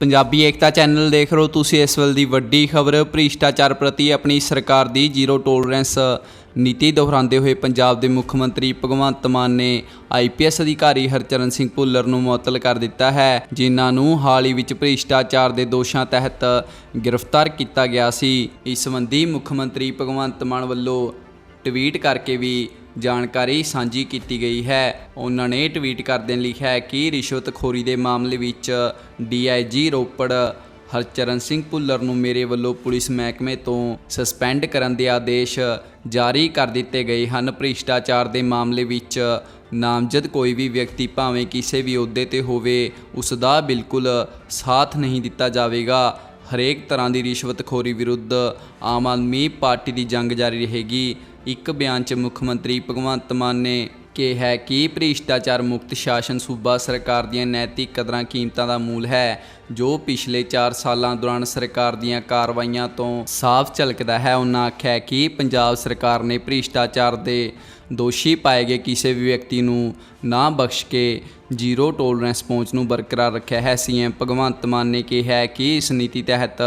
ਪੰਜਾਬੀ ਏਕਤਾ channel ਦੇਖ ਰਹੇ ਹੋ ਤੁਸੀਂ ਇਸ ਵੇਲੇ ਦੀ ਵੱਡੀ ਖਬਰ। ਭ੍ਰਿਸ਼ਟਾਚਾਰ ਪ੍ਰਤੀ ਆਪਣੀ ਸਰਕਾਰ ਦੀ ਜ਼ੀਰੋ ਟੋਲਰੈਂਸ ਨੀਤੀ ਦੁਹਰਾਉਂਦੇ ਹੋਏ ਪੰਜਾਬ ਦੇ ਮੁੱਖ ਮੰਤਰੀ ਭਗਵੰਤ ਮਾਨ ਨੇ ਆਈਪੀਐਸ ਅਧਿਕਾਰੀ ਹਰਚਰਨ ਸਿੰਘ ਭੁੱਲਰ ਨੂੰ ਮੁਅੱਤਲ ਕਰ ਦਿੱਤਾ ਹੈ, ਜਿਨ੍ਹਾਂ ਨੂੰ ਹਾਲ ਹੀ ਵਿੱਚ ਭ੍ਰਿਸ਼ਟਾਚਾਰ ਦੇ ਦੋਸ਼ਾਂ ਤਹਿਤ ਗ੍ਰਿਫਤਾਰ ਕੀਤਾ ਗਿਆ ਸੀ। ਇਸ ਸੰਬੰਧੀ ਮੁੱਖ ਮੰਤਰੀ ਭਗਵੰਤ ਮਾਨ ਵੱਲੋਂ ਟਵੀਟ ਕਰਕੇ ਵੀ ਜਾਣਕਾਰੀ ਸਾਂਝੀ ਕੀਤੀ ਗਈ ਹੈ। ਉਹਨਾਂ ਨੇ ਟਵੀਟ ਕਰਦਿਆਂ ਲਿਖਿਆ ਹੈ ਕਿ ਰਿਸ਼ਵਤਖੋਰੀ ਦੇ ਮਾਮਲੇ ਵਿੱਚ ਡੀਆਈਜੀ ਰੋਪੜ ਹਰਚਰਨ ਸਿੰਘ ਭੁੱਲਰ ਨੂੰ ਮੇਰੇ ਵੱਲੋਂ ਪੁਲਿਸ ਮਹਿਕਮੇ ਤੋਂ ਸਸਪੈਂਡ ਕਰਨ ਦੇ ਆਦੇਸ਼ ਜਾਰੀ ਕਰ ਦਿੱਤੇ ਗਏ ਹਨ। ਭ੍ਰਿਸ਼ਟਾਚਾਰ ਦੇ ਮਾਮਲੇ ਵਿੱਚ ਨਾਮਜ਼ਦ ਕੋਈ ਵੀ ਵਿਅਕਤੀ ਭਾਵੇਂ ਕਿਸੇ ਵੀ ਅਹੁਦੇ ਤੇ ਹੋਵੇ, ਉਸ ਦਾ ਬਿਲਕੁਲ ਸਾਥ ਨਹੀਂ ਦਿੱਤਾ ਜਾਵੇਗਾ। ਹਰੇਕ ਤਰ੍ਹਾਂ ਦੀ ਰਿਸ਼ਵਤਖੋਰੀ ਵਿਰੁੱਧ ਆਮ ਆਦਮੀ ਪਾਰਟੀ ਦੀ ਜੰਗ ਜਾਰੀ ਰਹੇਗੀ। ਇੱਕ ਬਿਆਨ 'ਚ ਮੁੱਖ ਮੰਤਰੀ ਭਗਵੰਤ ਮਾਨ ਨੇ ਕਿਹਾ ਹੈ ਕਿ ਭ੍ਰਿਸ਼ਟਾਚਾਰ ਮੁਕਤ ਸ਼ਾਸਨ ਸੂਬਾ ਸਰਕਾਰ ਦੀਆਂ ਨੈਤਿਕ ਕਦਰਾਂ ਕੀਮਤਾਂ ਦਾ ਮੂਲ ਹੈ, ਜੋ ਪਿਛਲੇ 4 ਸਾਲਾਂ ਦੌਰਾਨ ਸਰਕਾਰ ਦੀਆਂ ਕਾਰਵਾਈਆਂ ਤੋਂ ਸਾਫ਼ ਝਲਕਦਾ ਹੈ। ਉਹਨਾਂ ਆਖਿਆ ਕਿ ਪੰਜਾਬ ਸਰਕਾਰ ਨੇ ਭ੍ਰਿਸ਼ਟਾਚਾਰ ਦੇ ਦੋਸ਼ੀ ਪਾਏ ਗਏ ਕਿਸੇ ਵੀ ਵਿਅਕਤੀ ਨੂੰ ਨਾ ਬਖਸ਼ ਕੇ ਜ਼ੀਰੋ ਟੋਲਰੈਂਸ ਪਹੁੰਚ ਨੂੰ ਬਰਕਰਾਰ ਰੱਖਿਆ ਹੈ। ਸੀਐਮ ਭਗਵੰਤ ਮਾਨ ਨੇ ਕਿਹਾ ਹੈ ਕਿ ਇਸ ਨੀਤੀ ਤਹਿਤ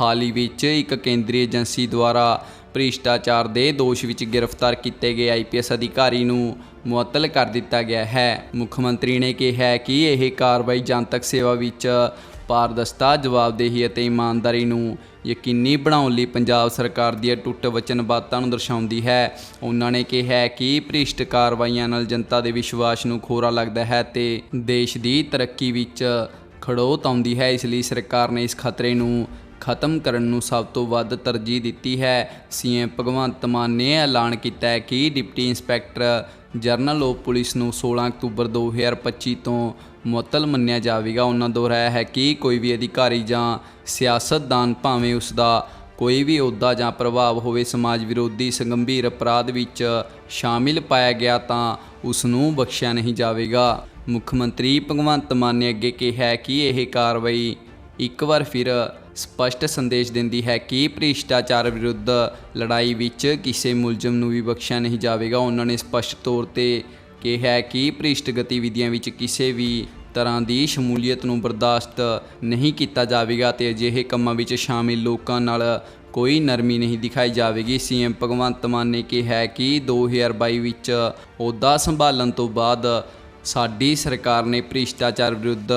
ਹਾਲ ਹੀ ਵਿੱਚ ਇੱਕ ਕੇਂਦਰੀ ਏਜੰਸੀ ਦੁਆਰਾ ਭ੍ਰਿਸ਼ਟਾਚਾਰ ਦੇ ਦੋਸ਼ ਵਿੱਚ ਗ੍ਰਿਫਤਾਰ ਕੀਤੇ ਗਏ ਆਈਪੀਐਸ ਅਧਿਕਾਰੀ ਨੂੰ ਮੁਅੱਤਲ ਕਰ ਦਿੱਤਾ ਗਿਆ ਹੈ। ਮੁੱਖ ਮੰਤਰੀ ਨੇ ਕਿਹਾ ਕਿ ਇਹ ਕਾਰਵਾਈ ਜਨਤਕ ਸੇਵਾ ਵਿੱਚ ਪਾਰਦਰਸ਼ਤਾ ਜਵਾਬਦੇਹੀ ਅਤੇ ਇਮਾਨਦਾਰੀ ਨੂੰ ਯਕੀਨੀ ਬਣਾਉਣ ਲਈ ਪੰਜਾਬ ਸਰਕਾਰ ਦੀ ਟੁੱਟ ਵਚਨਬੱਧਤਾ ਨੂੰ ਦਰਸਾਉਂਦੀ ਹੈ। ਉਹਨਾਂ ਨੇ ਕਿਹਾ ਕਿ ਭ੍ਰਿਸ਼ਟ ਕਾਰਵਾਈਆਂ ਨਾਲ ਜਨਤਾ ਦੇ ਵਿਸ਼ਵਾਸ ਨੂੰ ਖੋਰਾ ਲੱਗਦਾ ਹੈ ਤੇ ਦੇਸ਼ ਦੀ ਤਰੱਕੀ ਵਿੱਚ ਖੜੋਤ ਆਉਂਦੀ ਹੈ। ਇਸ ਲਈ ਸਰਕਾਰ ਨੇ ਇਸ ਖਤਰੇ ਨੂੰ ਖਤਮ ਕਰਨ ਨੂੰ ਸਭ ਤੋਂ ਵੱਧ ਤਰਜੀਹ ਦਿੱਤੀ ਹੈ। ਸੀਐਮ ਭਗਵੰਤ ਮਾਨ ਨੇ ਐਲਾਨ ਕੀਤਾ ਹੈ ਕਿ deputy inspector general of police ਨੂੰ 16 ਅਕਤੂਬਰ 2025 ਤੋਂ ਮੁਅੱਤਲ ਮੰਨਿਆ ਜਾਵੇਗਾ। ਉਹਨਾਂ ਦੁਹਰਾਇਆ ਹੈ ਕਿ ਕੋਈ ਵੀ ਅਧਿਕਾਰੀ ਜਾਂ ਸਿਆਸਤਦਾਨ ਭਾਵੇਂ ਉਸ ਦਾ ਕੋਈ ਵੀ ਅਹੁਦਾ ਜਾਂ ਪ੍ਰਭਾਵ ਹੋਵੇ, ਸਮਾਜ ਵਿਰੋਧੀ ਸੰਗੰਭੀਰ ਅਪਰਾਧ ਵਿੱਚ ਸ਼ਾਮਿਲ ਪਾਇਆ ਗਿਆ ਤਾਂ ਉਸ ਨੂੰ ਬਖਸ਼ਿਆ ਨਹੀਂ ਜਾਵੇਗਾ। ਮੁੱਖ ਮੰਤਰੀ ਭਗਵੰਤ ਮਾਨ ਨੇ ਅੱਗੇ ਕਿਹਾ ਕਿ ਇਹ ਕਾਰਵਾਈ ਇੱਕ ਵਾਰ ਫਿਰ ਸਪਸ਼ਟ ਸੰਦੇਸ਼ ਦਿੰਦੀ ਹੈ ਕਿ ਭ੍ਰਿਸ਼ਟਾਚਾਰ ਵਿਰੁੱਧ ਲੜਾਈ ਵਿੱਚ ਕਿਸੇ ਮੁਲਜ਼ਮ ਨੂੰ ਵੀ ਬਖਸ਼ਿਆ ਨਹੀਂ ਜਾਵੇਗਾ। ਉਹਨਾਂ ਨੇ ਸਪਸ਼ਟ ਤੌਰ ਤੇ ਕਿਹਾ ਕਿ ਭ੍ਰਿਸ਼ਟ ਗਤੀਵਿਧੀਆਂ ਵਿੱਚ ਕਿਸੇ ਵੀ ਤਰ੍ਹਾਂ ਦੀ ਸ਼ਮੂਲੀਅਤ ਨੂੰ ਬਰਦਾਸ਼ਤ ਨਹੀਂ ਕੀਤਾ ਜਾਵੇਗਾ ਤੇ ਅਜਿਹੇ ਕੰਮਾਂ ਵਿੱਚ ਸ਼ਾਮਿਲ ਲੋਕਾਂ ਨਾਲ ਕੋਈ ਨਰਮੀ ਨਹੀਂ ਦਿਖਾਈ ਜਾਵੇਗੀ। ਸੀਐਮ ਭਗਵੰਤ ਮਾਨ ਨੇ ਕਿਹਾ ਹੈ ਕਿ 2022 ਵਿੱਚ ਅਹੁਦਾ ਸੰਭਾਲਣ ਤੋਂ ਬਾਅਦ ਸਾਡੀ ਸਰਕਾਰ ਨੇ ਭ੍ਰਿਸ਼ਟਾਚਾਰ ਵਿਰੁੱਧ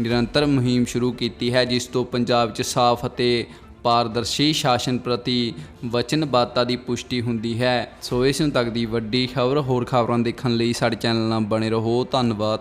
ਨਿਰੰਤਰ ਮੁਹਿੰਮ ਸ਼ੁਰੂ ਕੀਤੀ ਹੈ, ਜਿਸ ਤੋਂ ਪੰਜਾਬ 'ਚ ਸਾਫ਼ ਅਤੇ ਪਾਰਦਰਸ਼ੀ ਸ਼ਾਸਨ ਪ੍ਰਤੀ ਵਚਨਬੱਧਤਾ ਦੀ ਪੁਸ਼ਟੀ ਹੁੰਦੀ ਹੈ। ਸੋ ਇਸ ਨੂੰ ਤੱਕ ਦੀ ਵੱਡੀ ਖਬਰ ਹੋਰ ਖਬਰਾਂ ਦੇਖਣ ਲਈ ਸਾਡੇ ਚੈਨਲ ਨਾਲ ਬਣੇ ਰਹੋ। ਧੰਨਵਾਦ।